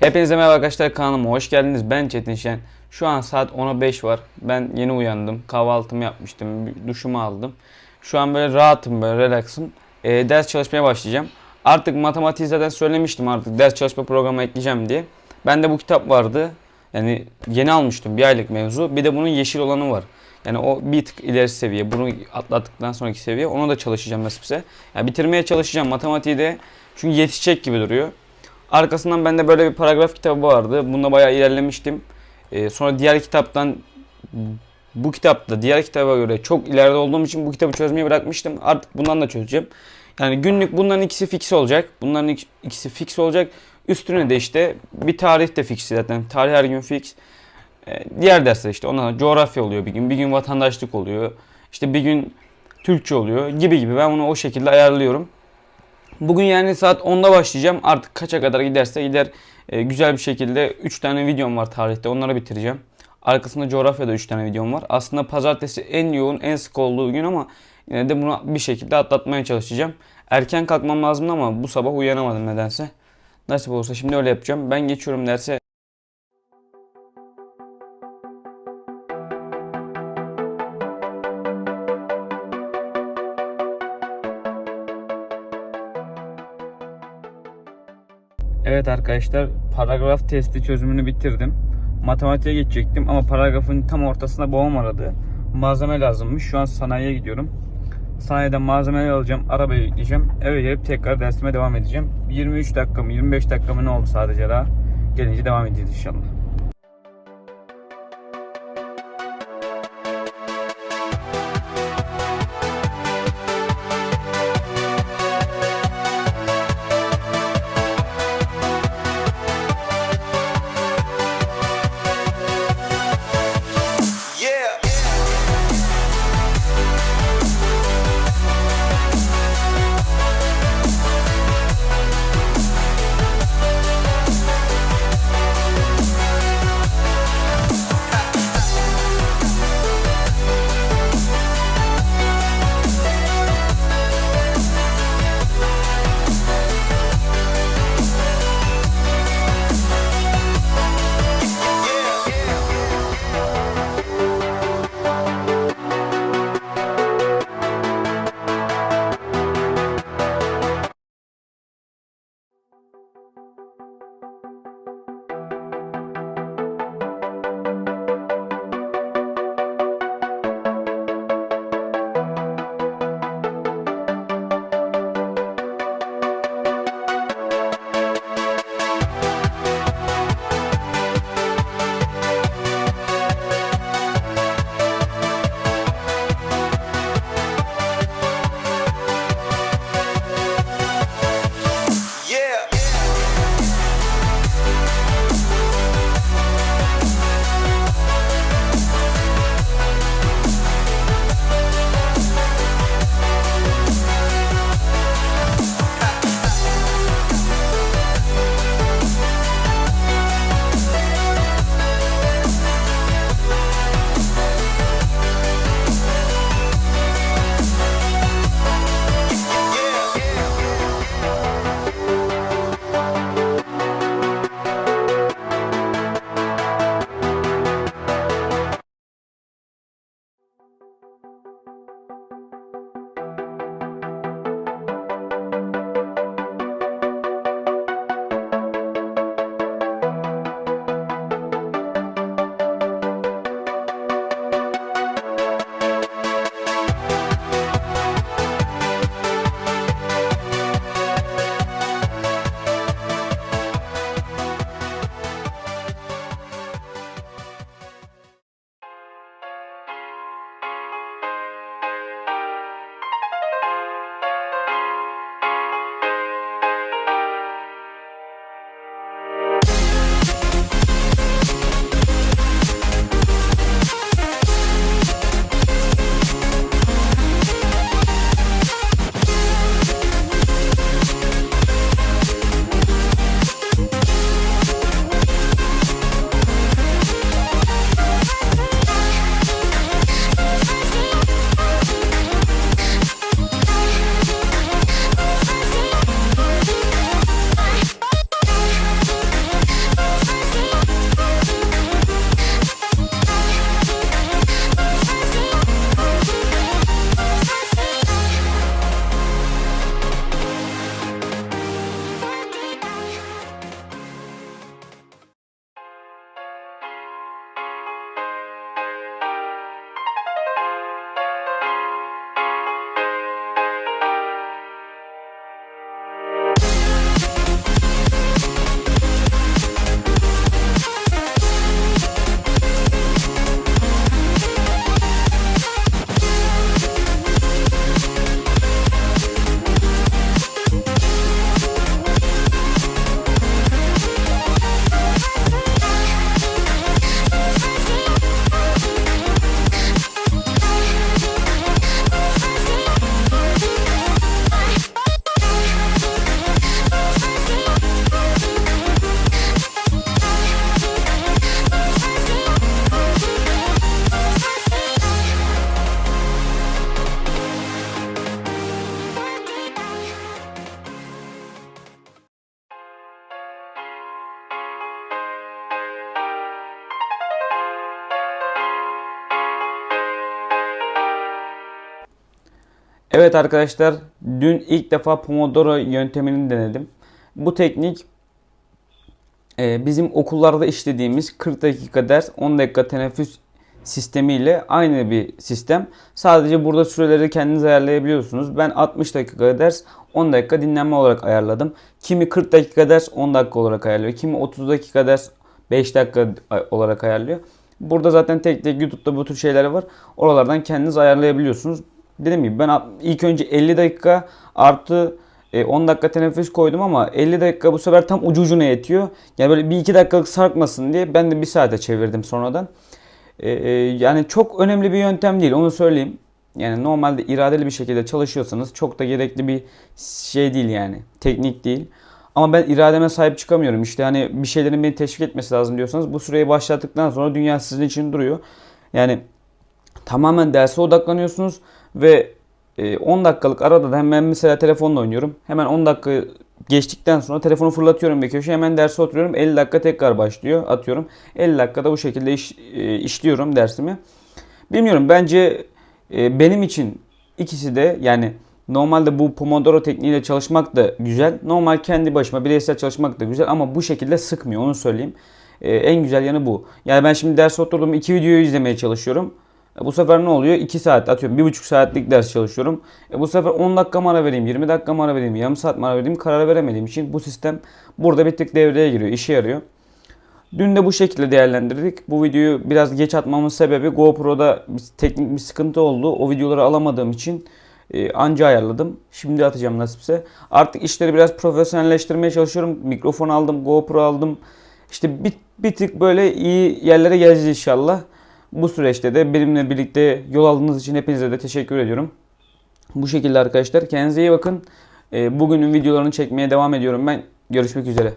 Hepinize merhaba arkadaşlar kanalıma hoş geldiniz. Ben Çetin Şen. Şu an saat 10'a 5 var. Ben yeni uyandım. Kahvaltımı yapmıştım. Duşumu aldım. Şu an böyle rahatım böyle relaxım. Ee, ders çalışmaya başlayacağım. Artık matematiği zaten söylemiştim artık ders çalışma programı ekleyeceğim diye. Bende bu kitap vardı. Yani yeni almıştım bir aylık mevzu. Bir de bunun yeşil olanı var. Yani o bir tık ileri seviye. Bunu atlattıktan sonraki seviye. Ona da çalışacağım nasipse. Yani bitirmeye çalışacağım matematiği de. Çünkü yetişecek gibi duruyor. Arkasından bende böyle bir paragraf kitabı vardı. Bunda bayağı ilerlemiştim. Ee, sonra diğer kitaptan bu kitapta diğer kitaba göre çok ileride olduğum için bu kitabı çözmeyi bırakmıştım. Artık bundan da çözeceğim. Yani günlük bunların ikisi fix olacak. Bunların ik- ikisi fix olacak. Üstüne de işte bir tarih de fix zaten. Tarih her gün fix. Ee, diğer dersler işte ondan sonra coğrafya oluyor bir gün. Bir gün vatandaşlık oluyor. İşte bir gün Türkçe oluyor gibi gibi. Ben bunu o şekilde ayarlıyorum. Bugün yani saat 10'da başlayacağım. Artık kaça kadar giderse gider. Ee, güzel bir şekilde 3 tane videom var tarihte. Onları bitireceğim. Arkasında coğrafyada 3 tane videom var. Aslında pazartesi en yoğun, en sık olduğu gün ama yine de bunu bir şekilde atlatmaya çalışacağım. Erken kalkmam lazım ama bu sabah uyanamadım nedense. Nasip olursa şimdi öyle yapacağım. Ben geçiyorum derse. Evet arkadaşlar paragraf testi çözümünü bitirdim. Matematiğe geçecektim ama paragrafın tam ortasında babam aradı. Malzeme lazımmış. Şu an sanayiye gidiyorum. Sanayiden malzemeleri alacağım. Arabaya yükleyeceğim. Eve gelip tekrar dersime devam edeceğim. 23 dakika mı 25 dakika mı ne oldu sadece daha. Gelince devam edeceğiz inşallah. Evet arkadaşlar, dün ilk defa Pomodoro yöntemini denedim. Bu teknik e, bizim okullarda işlediğimiz 40 dakika ders, 10 dakika teneffüs sistemiyle aynı bir sistem. Sadece burada süreleri kendiniz ayarlayabiliyorsunuz. Ben 60 dakika ders, 10 dakika dinlenme olarak ayarladım. Kimi 40 dakika ders, 10 dakika olarak ayarlıyor. Kimi 30 dakika ders, 5 dakika olarak ayarlıyor. Burada zaten tek tek YouTube'da bu tür şeyler var. Oralardan kendiniz ayarlayabiliyorsunuz. Dediğim gibi ben ilk önce 50 dakika artı e, 10 dakika teneffüs koydum ama 50 dakika bu sefer tam ucu ucuna yetiyor. Yani böyle bir iki dakikalık sarkmasın diye ben de bir saate çevirdim sonradan. E, e, yani çok önemli bir yöntem değil onu söyleyeyim. Yani normalde iradeli bir şekilde çalışıyorsanız çok da gerekli bir şey değil yani. Teknik değil. Ama ben irademe sahip çıkamıyorum. İşte hani bir şeylerin beni teşvik etmesi lazım diyorsanız bu süreyi başlattıktan sonra dünya sizin için duruyor. Yani tamamen derse odaklanıyorsunuz ve 10 dakikalık arada da hemen mesela telefonla oynuyorum. Hemen 10 dakika geçtikten sonra telefonu fırlatıyorum bir köşeye hemen derse oturuyorum. 50 dakika tekrar başlıyor atıyorum. 50 dakikada bu şekilde iş, işliyorum dersimi. Bilmiyorum bence benim için ikisi de yani Normalde bu Pomodoro tekniğiyle çalışmak da güzel. Normal kendi başıma bireysel çalışmak da güzel ama bu şekilde sıkmıyor onu söyleyeyim. En güzel yanı bu. Yani ben şimdi ders oturdum iki videoyu izlemeye çalışıyorum. E, bu sefer ne oluyor? 2 saat atıyorum. 1,5 saatlik ders çalışıyorum. E, bu sefer 10 dakika mı ara vereyim, 20 dakika mı ara vereyim, yarım saat mi ara vereyim karar veremediğim için bu sistem burada bir tık devreye giriyor, işe yarıyor. Dün de bu şekilde değerlendirdik. Bu videoyu biraz geç atmamın sebebi GoPro'da teknik bir sıkıntı oldu. O videoları alamadığım için e, anca ayarladım. Şimdi atacağım nasipse. Artık işleri biraz profesyonelleştirmeye çalışıyorum. Mikrofon aldım, GoPro aldım. İşte bir, bir tık böyle iyi yerlere geleceğiz inşallah. Bu süreçte de benimle birlikte yol aldığınız için hepinize de teşekkür ediyorum. Bu şekilde arkadaşlar. Kendinize iyi bakın. E, bugünün videolarını çekmeye devam ediyorum ben. Görüşmek üzere.